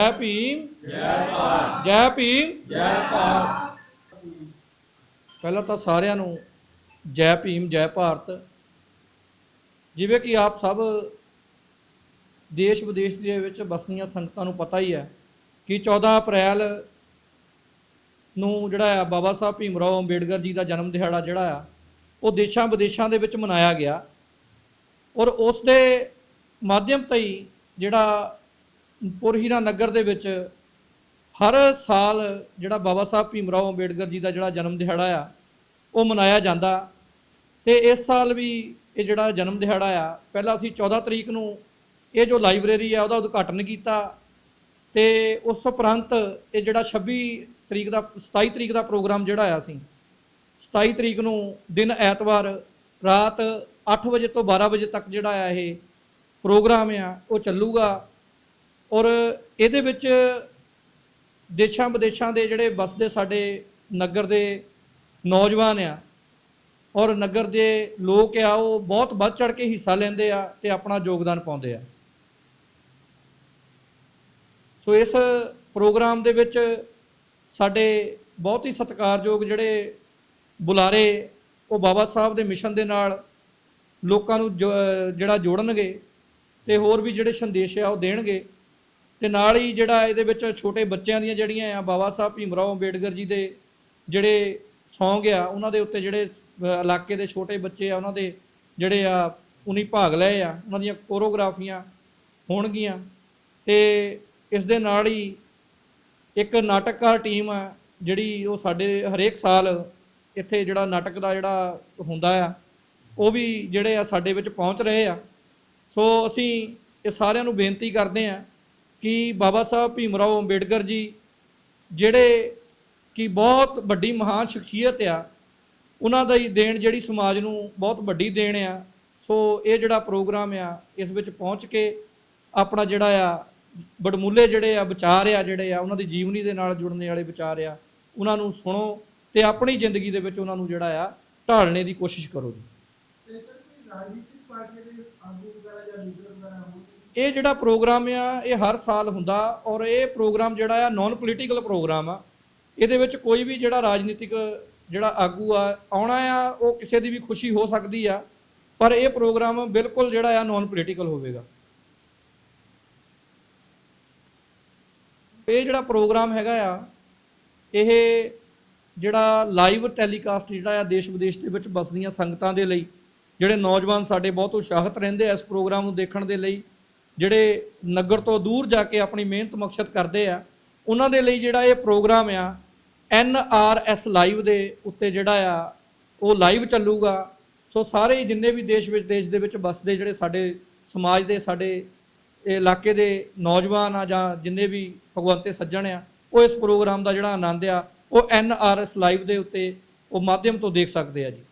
ਜੈ ਭੀਮ। ਜੈ ਭਾਰਤ ਜੈ ਭੀਮ। ਜੈ ਭਾਰਤ ਪਹਿਲਾਂ ਤਾਂ ਸਾਰਿਆਂ ਨੂੰ ਜੈ ਭੀਮ, ਜੈ ਭਾਰਤ। ਜਿਵੇਂ ਕਿ ਆਪ ਸਭ ਦੇਸ਼ ਵਿਦੇਸ਼ ਦੇ ਵਿੱਚ ਬਸਨੀਆਂ ਸੰਗਤਾਂ ਨੂੰ ਪਤਾ ਹੀ ਹੈ ਕਿ 14 ਅਪ੍ਰੈਲ ਨੂੰ ਜਿਹੜਾ ਆ ਬਾਬਾ ਸਾਹਿਬ ਭੀਮ ਰਾਓ ਅੰਬੇਡਕਰ ਜੀ ਦਾ ਜਨਮ ਦਿਹਾੜਾ ਜਿਹੜਾ ਆ, ਉਹ ਦੇਸ਼ਾਂ ਵਿਦੇਸ਼ਾਂ ਦੇ ਵਿੱਚ ਮਨਾਇਆ ਗਿਆ। ਔਰ ਉਸ ਦੇ ਮਾਧਿਅਮ ਤੋਂ ਹੀ ਜਿਹੜਾ ਪੁਰਹੀਰਾ ਨਗਰ ਦੇ ਵਿੱਚ ਹਰ ਸਾਲ ਜਿਹੜਾ ਬਾਬਾ ਸਾਹਿਬ ਭੀਮ ਰਾਓ ਅੰਬੇਡਕਰ ਜੀ ਦਾ ਜਿਹੜਾ ਜਨਮ ਦਿਹਾੜਾ ਆ, ਉਹ ਮਨਾਇਆ ਜਾਂਦਾ। ਤੇ ਇਸ ਸਾਲ ਵੀ ਇਹ ਜਿਹੜਾ ਜਨਮ ਦਿਹਾੜਾ ਆ, ਪਹਿਲਾਂ ਅਸੀਂ 14 ਤਰੀਕ ਨੂੰ ਇਹ ਜੋ ਲਾਇਬ੍ਰੇਰੀ ਆ, ਉਹਦਾ ਉਦਘਾਟਨ ਕੀਤਾ। ਤੇ ਉਸ ਤੋਂ ਉਪਰੰਤ ਇਹ ਜਿਹੜਾ 26 ਤਰੀਕ ਦਾ 27 ਤਰੀਕ ਦਾ ਪ੍ਰੋਗਰਾਮ ਜਿਹੜਾ ਆ ਸੀ 27 ਤਰੀਕ ਨੂੰ ਦਿਨ ਐਤਵਾਰ ਰਾਤ 8 ਵਜੇ ਤੋਂ 12 ਵਜੇ ਤੱਕ ਜਿਹੜਾ ਆ ਇਹ ਪ੍ਰੋਗਰਾਮ ਆ, ਉਹ ਚੱਲੂਗਾ। ਔਰ ਇਹਦੇ ਵਿੱਚ ਦੇਸ਼ਾਂ ਵਿਦੇਸ਼ਾਂ ਦੇ ਜਿਹੜੇ ਵਸਦੇ ਸਾਡੇ ਨਗਰ ਦੇ ਨੌਜਵਾਨ ਆ, ਔਰ ਨਗਰ ਦੇ ਲੋਕ ਆ, ਉਹ ਬਹੁਤ ਵੱਧ ਚੜ ਕੇ ਹਿੱਸਾ ਲੈਂਦੇ ਆ ਤੇ ਆਪਣਾ ਯੋਗਦਾਨ ਪਾਉਂਦੇ ਆ। ਸੋ ਇਸ ਪ੍ਰੋਗਰਾਮ ਦੇ ਵਿੱਚ ਸਾਡੇ ਬਹੁਤ ਹੀ ਸਤਿਕਾਰਯੋਗ ਜਿਹੜੇ ਬੁਲਾਰੇ, ਉਹ ਬਾਬਾ ਸਾਹਿਬ ਦੇ ਮਿਸ਼ਨ ਦੇ ਨਾਲ ਲੋਕਾਂ ਨੂੰ ਜੋ- ਜਿਹੜਾ ਜੋੜਨਗੇ ਤੇ ਹੋਰ ਵੀ ਜਿਹੜੇ ਸੰਦੇਸ਼ ਆ ਉਹ ਦੇਣਗੇ। ਤੇ ਨਾਲ ਹੀ ਜਿਹੜਾ ਇਹਦੇ ਵਿੱਚ ਛੋਟੇ ਬੱਚਿਆਂ ਦੀਆਂ ਜਿਹੜੀਆਂ ਆ, ਬਾਬਾ ਸਾਹਿਬ ਭੀਮ ਰਾਓ ਅੰਬੇਡਕਰ ਜੀ ਦੇ ਜਿਹੜੇ ਸੌਂਗ ਆ, ਉਹਨਾਂ ਦੇ ਉੱਤੇ ਜਿਹੜੇ ਇਲਾਕੇ ਦੇ ਛੋਟੇ ਬੱਚੇ ਆ, ਉਹਨਾਂ ਦੇ ਜਿਹੜੇ ਆ, ਉਨੀ ਭਾਗ ਲਏ ਆ, ਉਹਨਾਂ ਦੀਆਂ ਕੋਰੀਓਗ੍ਰਾਫੀਆਂ ਹੋਣਗੀਆਂ। ਤੇ ਇਸ ਦੇ ਨਾਲ ਹੀ ਇੱਕ ਨਾਟਕਕਾਰ ਟੀਮ ਆ, ਜਿਹੜੀ ਉਹ ਸਾਡੇ ਹਰੇਕ ਸਾਲ ਇੱਥੇ ਜਿਹੜਾ ਨਾਟਕ ਦਾ ਜਿਹੜਾ ਹੁੰਦਾ ਆ, ਉਹ ਵੀ ਜਿਹੜੇ ਆ ਸਾਡੇ ਵਿੱਚ ਪਹੁੰਚ ਰਹੇ ਆ। ਸੋ ਅਸੀਂ ਇਹ ਸਾਰਿਆਂ ਨੂੰ ਬੇਨਤੀ ਕਰਦੇ ਆ ਕਿ ਬਾਬਾ ਸਾਹਿਬ ਭੀਮ ਰਾਓ ਅੰਬੇਡਕਰ ਜੀ, ਜਿਹੜੇ ਕਿ ਬਹੁਤ ਵੱਡੀ ਮਹਾਨ ਸ਼ਖਸੀਅਤ ਆ, ਉਹਨਾਂ ਦਾ ਹੀ ਦੇਣ ਜਿਹੜੀ ਸਮਾਜ ਨੂੰ ਬਹੁਤ ਵੱਡੀ ਦੇਣ ਆ। ਸੋ ਇਹ ਜਿਹੜਾ ਪ੍ਰੋਗਰਾਮ ਆ, ਇਸ ਵਿੱਚ ਪਹੁੰਚ ਕੇ ਆਪਣਾ ਜਿਹੜਾ ਆ, ਬੜਮੁੱਲੇ ਜਿਹੜੇ ਆ, ਵਿਚਾਰ ਆ ਜਿਹੜੇ ਆ, ਉਹਨਾਂ ਦੀ ਜੀਵਨੀ ਦੇ ਨਾਲ ਜੁੜਨੇ ਵਾਲੇ ਵਿਚਾਰ ਆ, ਉਹਨਾਂ ਨੂੰ ਸੁਣੋ ਤੇ ਆਪਣੀ ਜ਼ਿੰਦਗੀ ਦੇ ਵਿੱਚ ਉਹਨਾਂ ਨੂੰ ਜਿਹੜਾ ਆ, ਢਾਲਣੇ ਦੀ ਕੋਸ਼ਿਸ਼ ਕਰੋ ਜੀ। ਤੇ ਸਰ, ਕੋਈ ਰਾਜਨੀਤਿਕ ਇਹ ਜਿਹੜਾ ਪ੍ਰੋਗਰਾਮ ਆ, ਇਹ ਹਰ ਸਾਲ ਹੁੰਦਾ ਔਰ ਇਹ ਪ੍ਰੋਗਰਾਮ ਜਿਹੜਾ ਆ ਨਾਨ ਪੋਲੀਟੀਕਲ ਪ੍ਰੋਗਰਾਮ ਆ। ਇਹਦੇ ਵਿੱਚ ਕੋਈ ਵੀ ਜਿਹੜਾ ਰਾਜਨੀਤਿਕ ਜਿਹੜਾ ਆਗੂ ਆ, ਆਉਣਾ ਆ, ਉਹ ਕਿਸੇ ਦੀ ਵੀ ਖੁਸ਼ੀ ਹੋ ਸਕਦੀ ਆ, ਪਰ ਇਹ ਪ੍ਰੋਗਰਾਮ ਬਿਲਕੁਲ ਜਿਹੜਾ ਆ ਨਾਨ ਪੋਲੀਟੀਕਲ ਹੋਵੇਗਾ। ਇਹ ਜਿਹੜਾ ਪ੍ਰੋਗਰਾਮ ਹੈਗਾ ਆ, ਇਹ ਜਿਹੜਾ ਲਾਈਵ ਟੈਲੀਕਾਸਟ ਜਿਹੜਾ ਆ, ਦੇਸ਼ ਵਿਦੇਸ਼ ਦੇ ਵਿੱਚ ਬਸਦੀਆਂ ਸੰਗਤਾਂ ਦੇ ਲਈ, ਜਿਹੜੇ ਨੌਜਵਾਨ ਸਾਡੇ ਬਹੁਤ ਉਤਸ਼ਾਹਿਤ ਰਹਿੰਦੇ ਆ ਇਸ ਪ੍ਰੋਗਰਾਮ ਨੂੰ ਦੇਖਣ ਦੇ ਲਈ ਜਿਹੜੇ ਨਗਰ ਤੋਂ ਦੂਰ ਜਾ ਕੇ ਆਪਣੀ ਮਿਹਨਤ ਮਕਸਦ ਕਰਦੇ ਆ, ਉਹਨਾਂ ਦੇ ਲਈ ਜਿਹੜਾ ਇਹ ਪ੍ਰੋਗਰਾਮ ਆ, ਐਨ ਆਰ ਐਸ ਲਾਈਵ ਦੇ ਉੱਤੇ ਜਿਹੜਾ ਆ, ਉਹ ਲਾਈਵ ਚੱਲੂਗਾ। ਸੋ ਸਾਰੇ ਹੀ ਜਿੰਨੇ ਵੀ ਦੇਸ਼ ਵਿੱਚ ਦੇਸ਼ ਦੇ ਵਿੱਚ ਵੱਸਦੇ ਜਿਹੜੇ ਸਾਡੇ ਸਮਾਜ ਦੇ, ਸਾਡੇ ਇਲਾਕੇ ਦੇ ਨੌਜਵਾਨ ਆ ਜਾਂ ਜਿੰਨੇ ਵੀ ਭਗਵੰਤੇ ਸੱਜਣ ਆ, ਉਹ ਇਸ ਪ੍ਰੋਗਰਾਮ ਦਾ ਜਿਹੜਾ ਆਨੰਦ ਆ, ਉਹ ਐਨ ਆਰ ਐਸ ਲਾਈਵ ਦੇ ਉੱਤੇ ਉਹ ਮਾਧਿਅਮ ਤੋਂ ਦੇਖ ਸਕਦੇ ਆ ਜੀ।